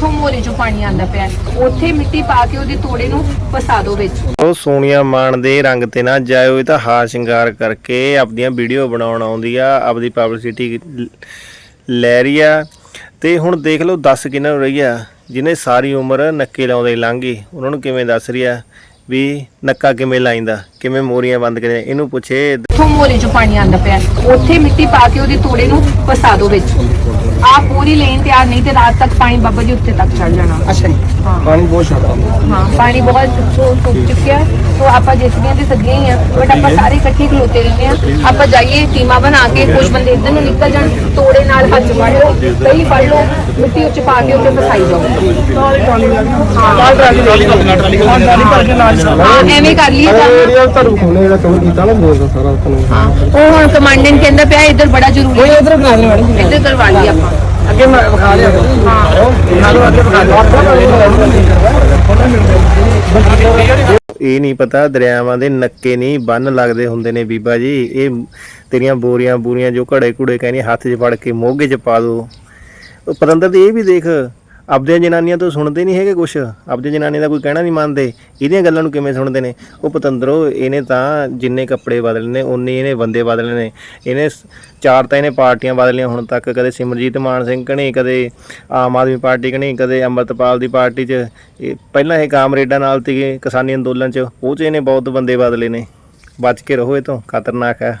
ਜਿੱਥੋਂ ਮੋਰੇ ਚੋਂ ਪਾਣੀ ਆਂਦਾ ਪਿਆ। ਉੱਥੇ ਮਿੱਟੀ ਪਾ ਕੇ ਉਹਦੇ ਤੋੜੇ ਨੂੰ ਫਸਾ ਦਿਓ ਵਿੱਚ। ਉਹ ਸੋਨੀਆ ਮਾਨ ਦੇ ਰੰਗ ਤੇ ਨਾ ਜਾਇਓ ਇਹ ਤਾਂ ਹਾਰ ਸ਼ਿੰਗਾਰ ਕਰਕੇ ਆਪਦੀਆਂ ਵੀਡੀਓ ਬਣਾਉਣ ਆਉਂਦੀ ਆ ਆਪਦੀ ਪਬਲਿਸਿਟੀ ਲੈ ਰਹੀ ਆ। ਤੇ ਹੁਣ ਦੇਖ ਲਓ ਦੱਸ ਕਿਹਨਾਂ ਨੂੰ ਰਹੀ ਆ ਜਿਹਨੇ ਸਾਰੀ ਉਮਰ ਨੱਕੇ ਲਾਉਂਦੇ ਲੰਘੀ ਉਹਨਾਂ ਨੂੰ ਕਿਵੇਂ ਦੱਸ ਰਹੀ ਆ ਵੀ ਨੱਕਾ ਕਿਵੇਂ ਲਾਈਂਦਾ ਕਿਵੇਂ ਮੋਰੀਆਂ ਬੰਦ ਕਰੇ ਇਹਨੂੰ ਪੁੱਛੇ। ਜਿੱਥੋਂ ਮੋਰੇ ਚੋਂ ਪਾਣੀ ਆਂਦਾ ਪਿਆ। ਉੱਥੇ ਮਿੱਟੀ ਪਾ ਕੇ ਉਹਦੇ ਤੋੜੇ ਨੂੰ ਫਸਾ ਦਿਓ ਵਿੱਚ। ਆ ਪੂਰੀ ਲੇਨ ਤਿਆਰ ਨਹੀਂ ਤੇ ਰਾਤ ਤੱਕ ਪਾਣੀ ਬਾਬਾ ਜੀ ਉੱਤੇ ਤੱਕ ਚੜ ਜਾਣਾ। ਅੱਛਾ ਜੀ। ਹਾਂ। ਪਾਣੀ ਬਹੁਤ ਜ਼ਿਆਦਾ ਹਾਂ ਪਾਣੀ ਬਹੁਤ ਸੁੱਕ ਚੁੱਕਿਆ। ਤੋ ਆਪਾਂ ਜਿਸਦੀਆਂ ਤੇ ਸੱਜੇ ਹੀ ਆ ਬਟ ਆਪਾਂ ਸਾਰੇ ਇਕੱਠੇ ਖਲੋਤੇ ਰਹਿੰਦੇ ਆ। ਆਪਾਂ ਜਾਈਏ ਟੀਮਾਂ ਬਣਾ ਕੇ ਕੁਝ ਬੰਦੇ ਇੱਧਰ ਨੂੰ ਨਿਕਲ ਜਾਣ ਤੋੜੇ ਨਾਲ ਹੱਥ ਫੜ ਲਓ ਕਈ ਫੜ ਲਓ ਮਿੱਟੀ ਉੱਚ ਪਾ ਕੇ ਉੱਤੇ ਫਸਾਈ ਜਾਓ। ਨਾਲ ਟਰਾਲੀ ਟਰਾਲੀ ਟਰਾਲੀ ਟਰਾਲੀ ਭਰ ਕੇ ਨਾਲ ਹਾਂ ਐਵੇਂ ਕਰ ਲਈਏ ਤਾਂ। ਏਰੀਆ ਤੁਹਾਨੂੰ ਖੋਨੇ ਜਿਹੜਾ ਕਵਰ ਕੀਤਾ ਨਾ ਬੋਲ ਸਾਰਾ ਤੁਹਾਨੂੰ ਹਾਂ। ਉਹ ਹੁਣ ਕਮਾਂਡੈਂਟ ਕਹਿੰਦਾ ਪਿਆ ਇੱਧਰ ਬੜਾ ਜ਼ਰੂਰੀ ਹੈ। ਇਧਰ ਕਰਵਾ ਲਈ ਆਪਾਂ। ਅੱਗੇ ਮੈਂ ਵਿਖਾ ਲਿਆ। ਹਾਂ। ਨਾਲੋਂ ਅੱਗੇ ਵਿਖਾ ਲਿਆ। ਇਹ ਨਹੀਂ ਪਤਾ ਦਰਿਆਵਾਂ ਦੇ ਨੱਕੇ ਨਹੀਂ ਬੰਨ ਲੱਗਦੇ ਹੁੰਦੇ ਨੇ ਬੀਬਾ ਜੀ। ਇਹ ਤੇਰੀਆਂ ਬੋਰੀਆਂ ਬੂਰੀਆਂ ਜੋ ਘੜੇ ਘੁੜੇ ਕਹਿੰਦੀ ਹੱਥ 'ਚ ਫੜ ਕੇ ਮੋਗੇ 'ਚ ਪਾ ਦੋ। ਉਹ ਪਤੰਦਰ ਤੇ ਇਹ ਵੀ ਦੇਖ। ਆਪਦੀਆਂ ਜਨਾਨੀਆਂ ਤੋਂ ਸੁਣਦੇ ਨਹੀਂ ਹੈਗੇ ਕੁਛ, ਆਪਦੀਆਂ ਜਨਾਨੀਆਂ ਦਾ ਕੋਈ ਕਹਿਣਾ ਨਹੀਂ ਮੰਨਦੇ, ਇਹਦੀਆਂ ਗੱਲਾਂ ਨੂੰ ਕਿਵੇਂ ਸੁਣਦੇ ਨੇ? ਉਹ ਪਤੰਦਰੋ, ਇਹਨੇ ਤਾਂ ਜਿੰਨੇ ਕੱਪੜੇ ਬਦਲੇ ਨੇ ਉਨੇ ਇਹਨੇ ਬੰਦੇ ਬਦਲੇ ਨੇ। ਇਹਨੇ ਚਾਰ ਤਾਂ ਇਹਨੇ ਪਾਰਟੀਆਂ ਬਦਲੀਆਂ ਹੁਣ ਤੱਕ, ਕਦੇ ਸਿਮਰਜੀਤ ਮਾਨ ਸਿੰਘ ਕਣੀ, ਕਦੇ ਆਮ ਆਦਮੀ ਪਾਰਟੀ ਕਣੀ, ਕਦੇ ਅੰਮ੍ਰਿਤਪਾਲ ਦੀ ਪਾਰਟੀ 'ਚ। ਇਹ ਪਹਿਲਾਂ ਇਹ ਕਾਮਰੇਡਾਂ ਨਾਲ ਸੀਗੇ ਕਿਸਾਨੀ ਅੰਦੋਲਨ 'ਚ, ਉਹ 'ਚ ਇਹਨੇ ਬਹੁਤ ਬੰਦੇ ਬਦਲੇ ਨੇ। ਬਚ ਕੇ ਰਹੋ ਇਹ ਤੋਂ, ਖਤਰਨਾਕ ਹੈ।